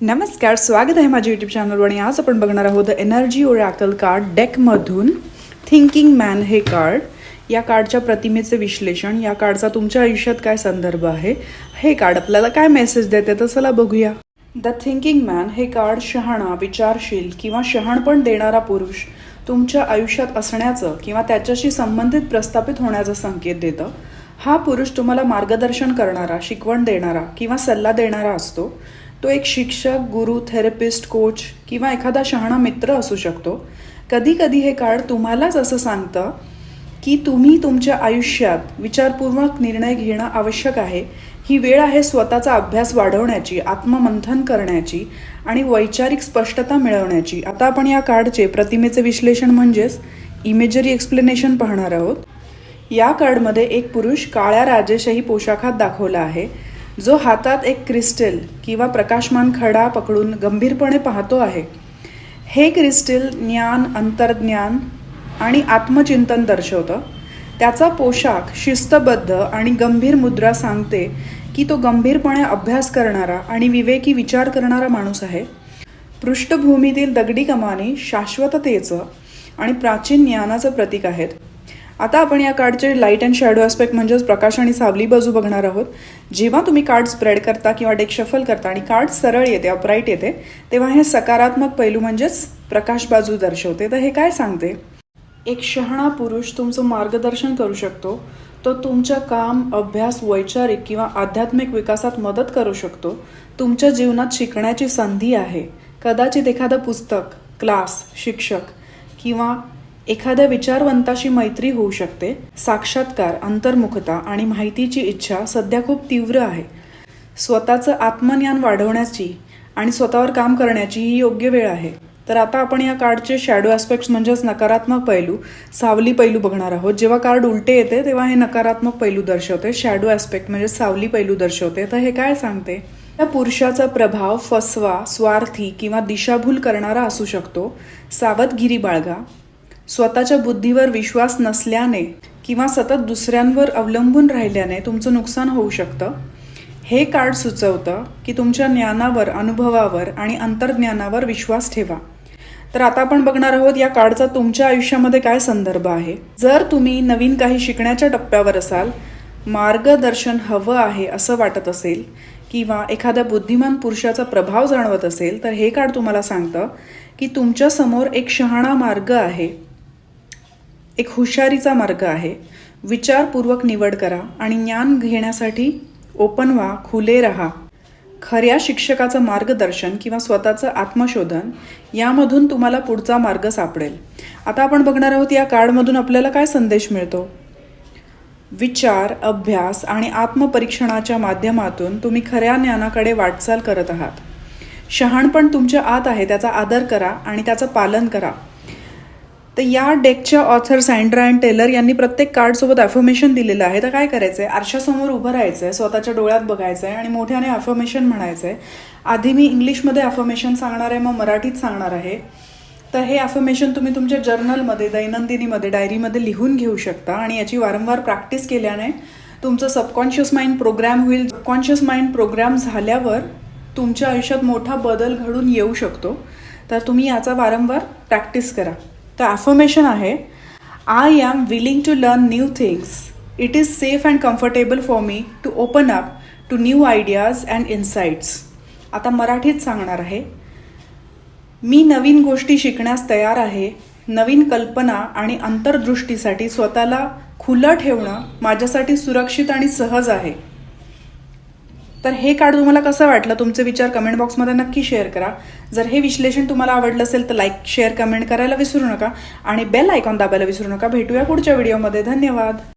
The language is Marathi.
नमस्कार स्वागत आहे माझ्या यूट्यूब चॅनलवर आणि आज आपण बघणार आहोत एनर्जी ओरॅकल कार्ड डेकमधून थिंकिंग मॅन हे कार्ड या कार्डच्या प्रतिमेचे विश्लेषण या कार्डचा तुमच्या आयुष्यात काय संदर्भ आहे हे कार्ड आपल्याला काय मेसेज देते तर चला बघूया. द थिंकिंग मॅन हे कार्ड शहाणा विचारशील किंवा शहाणपण देणारा पुरुष तुमच्या आयुष्यात असण्याचं किंवा त्याच्याशी संबंधित प्रस्थापित होण्याचा संकेत देतं. हा पुरुष तुम्हाला मार्गदर्शन करणारा शिकवण देणारा किंवा सल्ला देणारा असतो. तो एक शिक्षक गुरु थेरपिस्ट कोच किंवा एखादा शहाणा मित्र असू शकतो. कधी कधी हे कार्ड तुम्हालाच असं सांगतं की तुम्ही तुमच्या आयुष्यात विचारपूर्वक निर्णय घेणं आवश्यक आहे. ही वेळ आहे स्वतःचा अभ्यास वाढवण्याची आत्ममंथन करण्याची आणि वैचारिक स्पष्टता मिळवण्याची. आता आपण या कार्डचे प्रतिमेचे विश्लेषण म्हणजेच इमेजरी एक्सप्लेनेशन पाहणार आहोत. या कार्डमध्ये एक पुरुष काळ्या राजेशाही पोशाखात दाखवला आहे. जो हातात एक क्रिस्टल किंवा प्रकाशमान खडा पकडून गंभीरपणे पाहतो आहे. हे क्रिस्टल ज्ञान अंतर्ज्ञान आणि आत्मचिंतन दर्शवतं. त्याचा पोशाख शिस्तबद्ध आणि गंभीर मुद्रा सांगते की तो गंभीरपणे अभ्यास करणारा आणि विवेकी विचार करणारा माणूस आहे. पृष्ठभूमीतील दगडी कमानी शाश्वततेचं आणि प्राचीन ज्ञानाचं प्रतीक आहेत. आता आपण या कार्डचे लाइट अँड शॅडो ॲस्पेक्ट म्हणजेच प्रकाश आणि सावली बाजू बघणार आहोत. जेव्हा तुम्ही कार्ड स्प्रेड करता किंवा डेक शफल करता आणि कार्ड सरळ येते अपराईट येते तेव्हा हे सकारात्मक पैलू म्हणजेच प्रकाश बाजू दर्शवते. तर हे काय सांगते? एक शहाणा पुरुष तुमचं मार्गदर्शन करू शकतो. तो तुमच्या काम अभ्यास वैचारिक किंवा आध्यात्मिक विकासात मदत करू शकतो. तुमच्या जीवनात शिकण्याची संधी आहे. कदाचित एखादं पुस्तक क्लास शिक्षक किंवा एखाद्या विचारवंताशी मैत्री होऊ शकते साक्षात्कार अंतर्मुखता आणि माहितीची इच्छा सध्या खूप तीव्र आहे. स्वतःचं आत्मज्ञान वाढवण्याची आणि स्वतःवर काम करण्याची ही योग्य वेळ आहे. तर आता आपण या कार्डचे शॅडो ॲस्पेक्ट्स म्हणजेच नकारात्मक पैलू सावली पैलू बघणार आहोत. जेव्हा कार्ड उलटे येते तेव्हा हे नकारात्मक पैलू दर्शवते. शॅडो ॲस्पेक्ट म्हणजे सावली पैलू दर्शवते. तर हे काय सांगते? या पुरुषाचा प्रभाव फसवा स्वार्थी किंवा दिशाभूल करणारा असू शकतो. सावधगिरी बाळगा. स्वतःच्या बुद्धीवर विश्वास नसल्याने किंवा सतत दुसऱ्यांवर अवलंबून राहिल्याने तुमचं नुकसान होऊ शकतं. हे कार्ड सुचवतं की तुमच्या ज्ञानावर अनुभवावर आणि अंतर्ज्ञानावर विश्वास ठेवा. तर आता आपण बघणार आहोत या कार्डचा तुमच्या आयुष्यामध्ये काय संदर्भ आहे. जर तुम्ही नवीन काही शिकण्याच्या टप्प्यावर असाल मार्गदर्शन हवं आहे असं वाटत असेल किंवा एखाद्या बुद्धिमान पुरुषाचा प्रभाव जाणवत असेल तर हे कार्ड तुम्हाला सांगतं की तुमच्यासमोर एक शहाणा मार्ग आहे. एक हुशारीचा मार्ग आहे. विचारपूर्वक निवड करा आणि ज्ञान घेण्यासाठी ओपन व्हा खुले राहा. खऱ्या शिक्षकाचं मार्गदर्शन किंवा स्वतःचं आत्मशोधन यामधून तुम्हाला पुढचा मार्ग सापडेल. आता आपण बघणार आहोत या कार्डमधून आपल्याला काय संदेश मिळतो? विचार अभ्यास आणि आत्मपरीक्षणाच्या माध्यमातून तुम्ही खऱ्या ज्ञानाकडे वाटचाल करत आहात. शहाणपण तुमच्या आत आहे त्याचा आदर करा आणि त्याचं पालन करा. तर या डेकच्या ऑथर सँड्रा अँड टेलर यांनी प्रत्येक कार्डसोबत अफर्मेशन दिलेलं आहे. तर काय करायचं आहे आरशासमोर उभं राहायचं आहे स्वतःच्या डोळ्यात बघायचं आहे आणि मोठ्याने अफर्मेशन म्हणायचं आहे आधी मी इंग्लिशमध्ये अफर्मेशन सांगणार आहे मग मराठीत सांगणार आहे. तर हे अफर्मेशन तुम्ही तुमच्या जर्नलमध्ये दैनंदिनीमध्ये डायरीमध्ये लिहून घेऊ शकता आणि याची वारंवार प्रॅक्टिस केल्याने तुमचं सबकॉन्शियस माइंड प्रोग्राम होईल. सबकॉन्शियस माइंड प्रोग्राम झाल्यावर तुमच्या आयुष्यात मोठा बदल घडून येऊ शकतो. तर तुम्ही याचा वारंवार प्रॅक्टिस करा. तर ॲफर्मेशन आहे I am willing to learn new things it is safe and comfortable for me to open up to new ideas and insights आता मराठीत सांगणार आहे मी नवीन गोष्टी शिकण्यास तयार आहे. नवीन कल्पना आणि अंतर्दृष्टीसाठी स्वतःला खुलं ठेवणं माझ्यासाठी सुरक्षित आणि सहज आहे. तर हे कार्ड तुम्हाला कसं वाटलं? तुमचे विचार कमेंट बॉक्समध्ये नक्की शेअर करा. जर हे विश्लेषण तुम्हाला आवडलं असेल तर लाईक शेअर कमेंट करायला विसरू नका. आणि बेल आयकॉन दाबायला विसरू नका. भेटूया पुढच्या व्हिडिओमध्ये धन्यवाद.